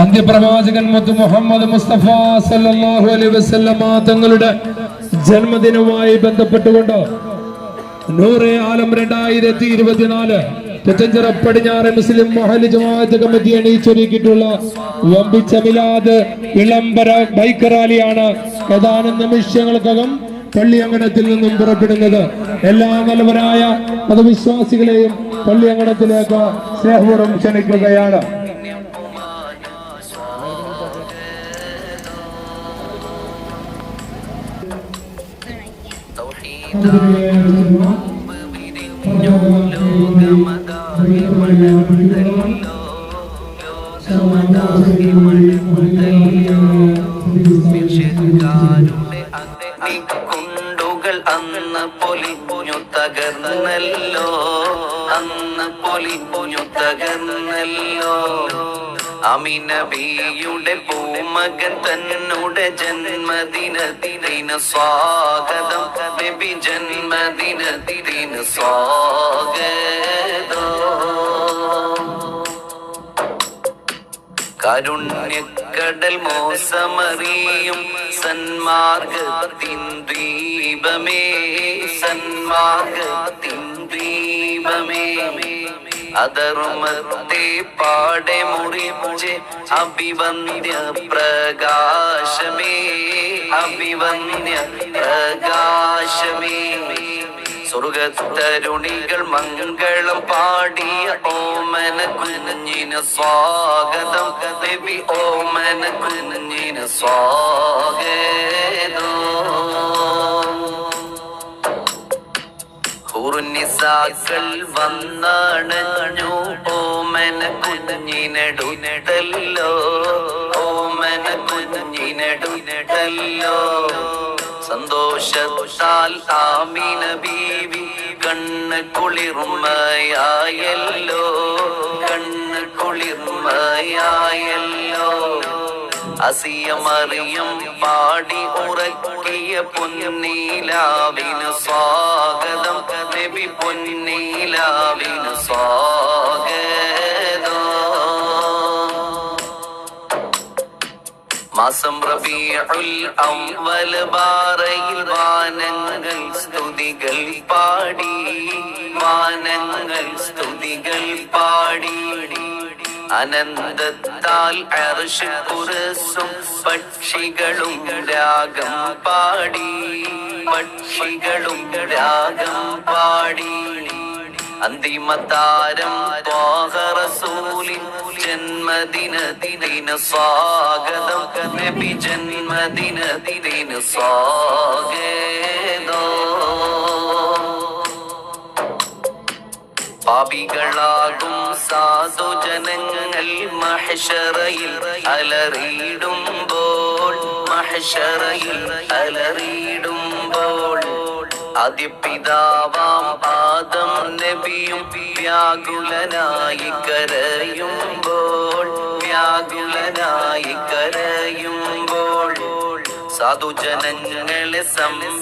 അന്ത്യപ്രവാചകൻ മുത്ത് മുഹമ്മദ് മുസ്തഫ സല്ലല്ലാഹു അലൈഹി വസല്ലമ തങ്ങളുടെ ജന്മദിനവുമായി ബന്ധപ്പെട്ടുകൊണ്ട് നൂറ് ആലം രണ്ടായിരത്തി ഇരുപത്തിനാല് പുത്തഞ്ചിറ പടിഞ്ഞാറ് മുസ്ലിം മഹൽ ജമാഅത്ത് കമ്മിറ്റി അണിയിച്ചൊരുക്കിയിട്ടുള്ള വമ്പിച്ച മിലാദ് വിളംബര ബൈക്ക് റാലിയാണ് ഏതാനും നിമിഷങ്ങൾക്കകം പള്ളിയങ്കണത്തിൽ നിന്നും പുറപ്പെടുന്നത്. എല്ലാ നല്ലവരായ മതവിശ്വാസികളെയും പള്ളിയങ്കണത്തിലേക്ക് സ്നേഹപൂർവം ക്ഷണിക്കുകയാണ്. കുണ്ടുകൾ അന്ന് പൊലിഞ്ഞു തകർന്നല്ലോ അന്ന് പൊലിഞ്ഞു തകർന്നല്ലോ അമിനബിയുടെ പൂമകൻ തന്നുടെ ജന്മദിനത്തിന് സ്വാഗതം. ബേബി ജന്മദിനത്തിന് സ്വാഗതം. കരുണ്യക്കടൽ മോസമറിയും സന്മാർഗത്തിൻ ദീപമേ സന്മാർഗത്തിൻ ദീപമേ. അതറുമത്തെ പാടെ മുറിച്ച് അഭിവന്ദ്യ പ്രകാശമേ അഭിവന്ദ്യ പ്രകാശമേ. സ്വർഗത്തരുണികൾ മംഗളം പാടിയ ഓമന കുഞ്ഞിന് സ്വാഗതം. ദേവി ഓമന കുഞ്ഞിന് സ്വാഗതം. ഹുറുനിസാക്കൾ വന്നണഞ്ഞു ഓമന കുഞ്ഞിനടുനടല്ലോ ഓമന കുഞ്ഞിനടുനടല്ലോ സന്തോഷത്താൽ ആമിന ബീവി കണ്ണ് കുളിർമയായല്ലോ. കണ്ണ് കുളിർമയായല്ലോ. അസിയമറിയം പാടി ഉറക്കിയ പൊന്നീലാവിന് നബി പൊന്നീലാവിന് സ്വാഗതം. മാസം റബീഉൽ അവ്വൽ ബാറയിൽ വാനങ്ങൾ സ്തുതികൾ പാടി വാനങ്ങൾ സ്തുതികൾ പാടി. അനന്തത്താൽ അർശ് കുരസും പക്ഷികളും രാഗം പാടി. പക്ഷികളും രാഗം പാടി. അന്തിമതാരം ജന്മദിന ദിന സ്വാഗതം. നബി ജന്മദിന ദിന സ്വാഗതം. പാപികളാകും സാധുജനങ്ങൾ മഹഷറയിൽ അലറിയിടുമ്പോൾ മഹഷറയിൽ അലറിയിടുമ്പോൾ. അതിപ്പിതാവാം പാദം നബിയും വ്യാകുലനായി കരയുമ്പോൾ വ്യാകുലനായി കരയുമ്പോൾ. സാധുജനങ്ങളെ സം